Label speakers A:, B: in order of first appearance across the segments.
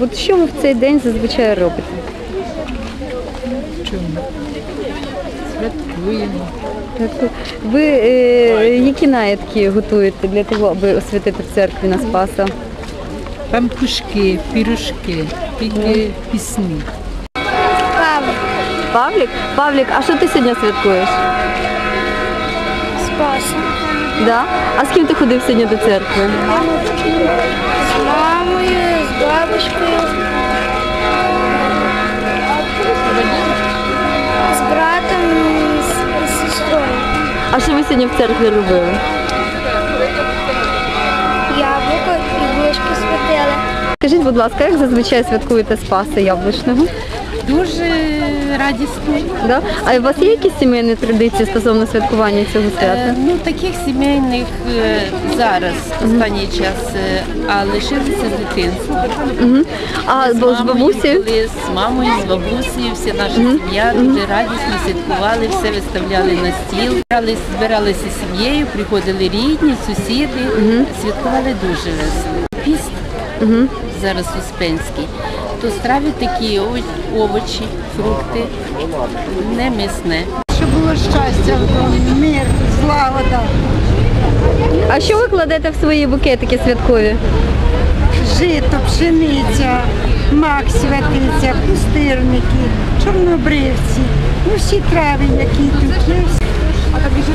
A: от що ви в цей день зазвичай робите?
B: Чому? Святкуємо.
A: Ви е, які наїдки готуєте для того, аби освятити в церкві на Спаса?
B: Пампушки, пірушки, тільки пісні.
A: Павлік? Павлік, а що ти сьогодні святкуєш?
C: Спаса.
A: Да? А з ким ти ходив сьогодні до церкви?
C: З мамою, бабушкою. З братом, і з сестрою.
A: А що ви сьогодні в церкві робили?
C: Яблуко і вишки святили.
A: Скажіть, будь ласка, як зазвичай святкуєте Спаса яблучного?
B: Дуже радісно.
A: Да? А у вас є якісь сімейні традиції стосовно святкування цього свята?
B: Е, Ну, таких сімейних е, зараз, останній час, е, а лишилися з дитинства.
A: Мгм. А
B: З
A: бо з
B: мамою
A: бабусею?
B: були, з мамою, з бабусею, вся наша сім'я дуже радісно святкували, все виставляли на стіл. Збирались- Збиралися сім'єю, приходили рідні, сусіди, святкували дуже весело. Піст зараз успенський. То страви такі овочі, фрукти, не мисне.
D: Щоб було щастя, мир, злагода,
A: А що ви кладете в свої букетики святкові?
D: жито, пшениця, мак святиця, пустирники, чорнобривці, ну всі трави, які тут є.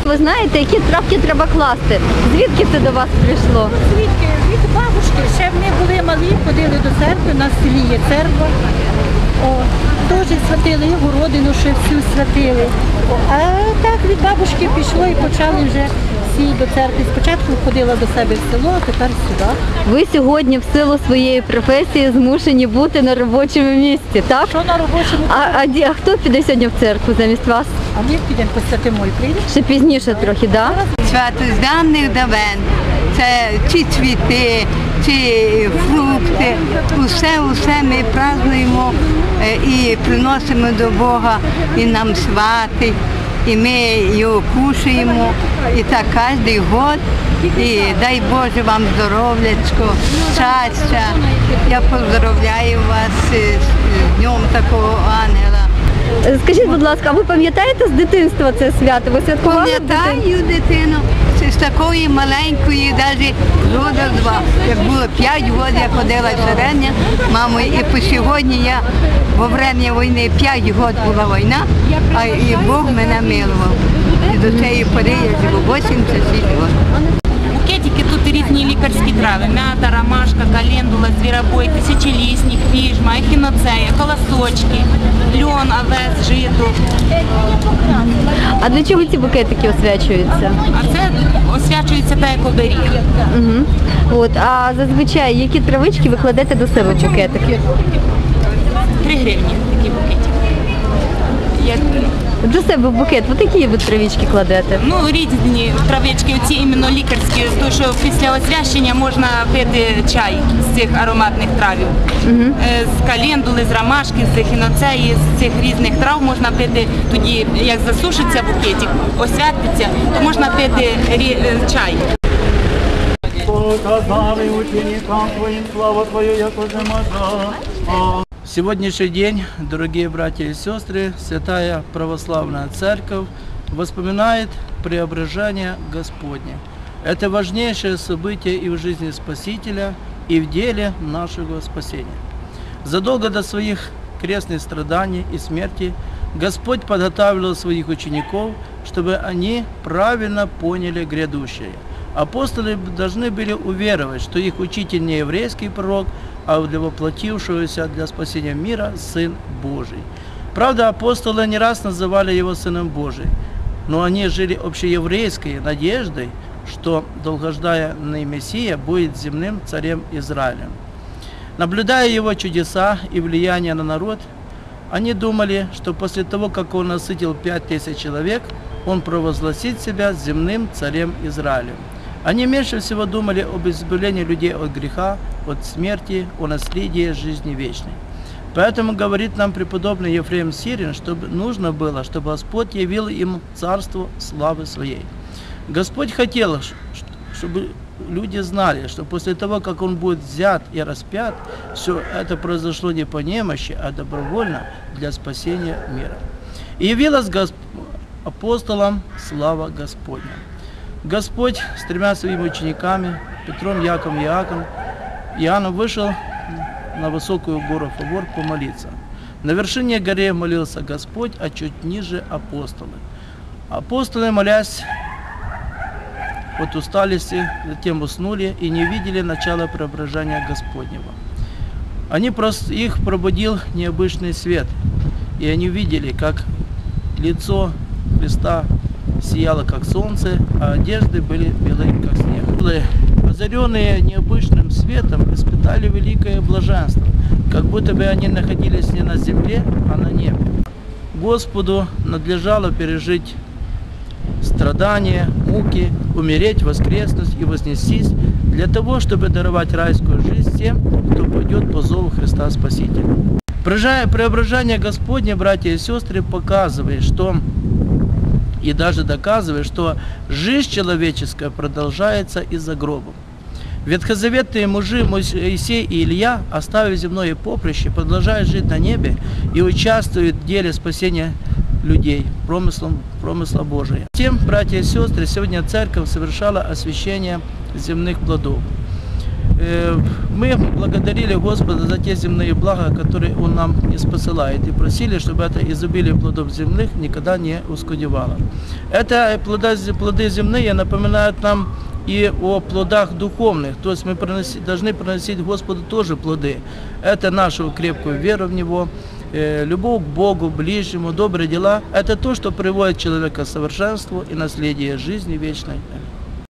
A: Ви знаєте, які травки треба класти? Звідки це до вас прийшло?
E: Звідки? Від бабушки. Ще ми були малі, ходили до церкви, на селі є церква. Теж святили, і городину ще всю святили. А так від бабушки пішло і почали вже всі до церкви. Спочатку ходила до себе в село, а тепер сюди.
A: Ви сьогодні в силу своєї професії змушені бути на робочому місці, так?
E: Що на робочому?
A: А, а, ді- а хто піде сьогодні в церкву замість вас?
E: А ми підемо посвятимо і прийдемо.
A: Ще пізніше трохи, так?
F: свято з давних давен. Це чи цвіти, чи фрукти. Усе, усе ми празднуємо е, і приносимо до Бога, і нам свати, і ми його кушаємо. І так кожен год. І дай Боже вам здоров'ячко, щастя. Я поздравляю вас з днем такого ангела.
A: Скажіть, будь ласка, а ви пам'ятаєте з дитинства це свято? Ви святкували?
F: Пам'ятаю дитину, з такої маленької, навіть года два. Як було п'ять років, я ходила середня мамою, і по сьогодні я во время війни п'ять років була війна, а і Бог мене милував. І до цієї пори я живу 86 років.
G: Букетики тут різні лікарські трави. Мята, ромашка, календула, звіробой, тисячолісник, віжма, ехіноцея, колосочки, льон, овес, жито.
A: А для чого ці букетики освячуються?
G: А це освячується та як оберіг.
A: Угу. От, а зазвичай які травички ви кладете до себе в букетики?
G: Три гривні такий букетик. Як,
A: До себе в букет, от які ви травички кладете?
G: ну, різні травички, оці іменно лікарські, тому що після освящення можна пити чай з цих ароматних травів. Е, З календули, з ромашки, з ехіноцеї, з цих різних трав можна пити тоді, як засушиться букетик, освятиться, то можна пити рі- е, чай.
H: Показали ученикам Твоим славу Твою, як Можа. Сегодняшний день, дорогие братья и сестры, Святая Православная Церковь воспоминает преображение Господне. Это важнейшее событие и в жизни Спасителя, и в деле нашего спасения. Задолго до своих крестных страданий и смерти Господь подготавливал своих учеников, чтобы они правильно поняли грядущее. Апостолы должны были уверовать, что их учитель не еврейский пророк, а для воплотившегося для спасения мира Сын Божий. Правда, апостолы не раз называли его Сыном Божиим, но они жили общееврейской надеждой, что долгожданный Мессия будет земным царем Израилем. Наблюдая его чудеса и влияние на народ, они думали, что после того, как он насытил пять тысяч человек, он провозгласит себя земным царем Израилем. Они меньше всего думали об избавлении людей от греха, от смерти, о наследии жизни вечной. Поэтому говорит нам преподобный Ефрем Сирин, чтобы нужно было, чтобы Господь явил им царство славы своей. Господь хотел, чтобы люди знали, что после того, как он будет взят и распят, все это произошло не по немощи, а добровольно для спасения мира. И явилась Госп- апостолам слава Господня. Господь с тремя своими учениками, Петром, Яковом и Иаком, Иоанном вышел на высокую гору Фавор помолиться. На вершине горы молился Господь, а чуть ниже апостолы. Апостолы, молясь от усталости, затем уснули и не видели начала преображения Господнего. Они прос- их пробудил необычный свет, и они видели, как лицо Христа сияло, как солнце, а одежды были белые, как снег. Были Озаренные необычным светом, испытали великое блаженство, как будто бы они находились не на земле, а на небе. Господу надлежало пережить страдания, муки, умереть, воскреснуть и вознестись для того, чтобы даровать райскую жизнь тем, кто пойдет по зову Христа Спасителя. Преображение- Господне, братья и сестры, показывает, что и даже доказывает, что жизнь человеческая продолжается и за гробом. Ветхозаветные мужи Моисей и Илья, оставив земное поприще, продолжают жить на небе и участвуют в деле спасения людей, промыслом, промысла Божия. Тем, братья и сестры, сегодня церковь совершала освящение земных плодов. Э, Мы благодарили Господа за те земные блага, которые Он нам не спосылает, и просили, чтобы это изобилие плодов земных никогда не ускудевало. Это плода- плоды земные напоминают нам и о плодах духовных, то есть мы приноси- должны приносить Господу тоже плоды. Это нашу крепкую веру в Него, э, любовь к Богу, ближнему, добрые дела. Это то, что приводит человека к совершенству и наследие жизни вечной.